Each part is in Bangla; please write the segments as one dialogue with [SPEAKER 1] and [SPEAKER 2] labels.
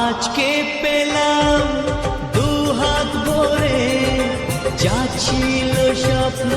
[SPEAKER 1] আজকে পেলাম দু হাত ভরে যাচ্ছিল স্বপ্ন।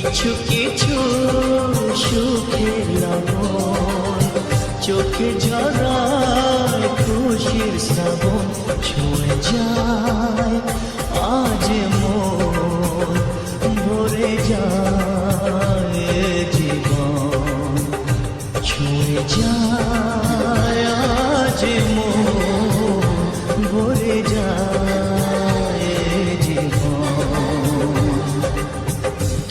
[SPEAKER 1] কিছু কিছু সুখের লবণ। চোখে ঝরায় খুশির শ্রাবণ ছুঁয়ে যায়।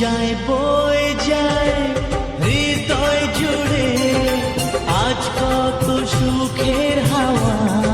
[SPEAKER 1] যায় বয়ে যায় হৃদয় জুড়ে আজ কত সুখের হাওয়া।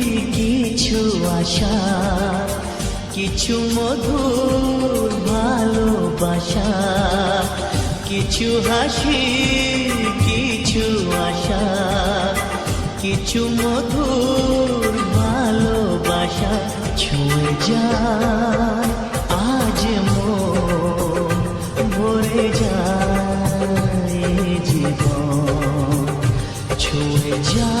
[SPEAKER 1] কিছু আশা, কিছু মধুর ভালোবাসা, কিছু হাসি, কিছু আশা, কিছু মধুর ভালোবাসা ছুঁয়ে যায়, আজ মন ভরে জীবন ছুঁয়ে যায়।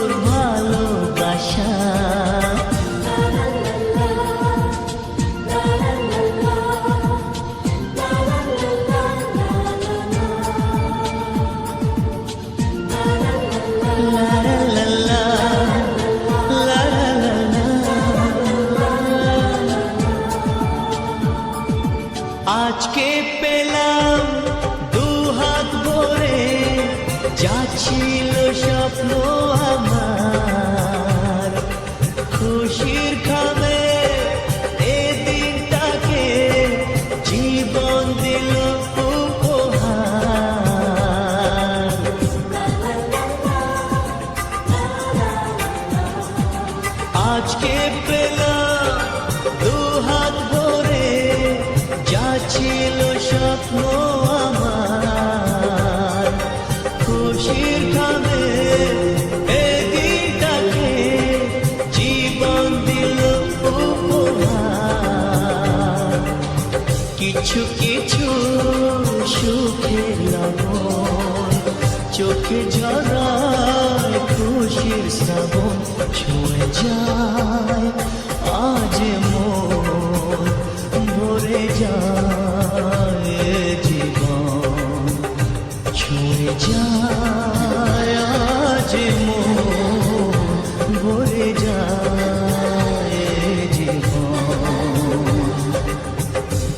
[SPEAKER 1] আজকে পেলাম দু হাত ভরে যা ছিল স্বপ্ন আমার। কিছু কিছু সুখের লবণ। চোখে ঝরায় খুশির শ্রাবণ ছুঁয়ে যায়। আজ মন ভরে যায়।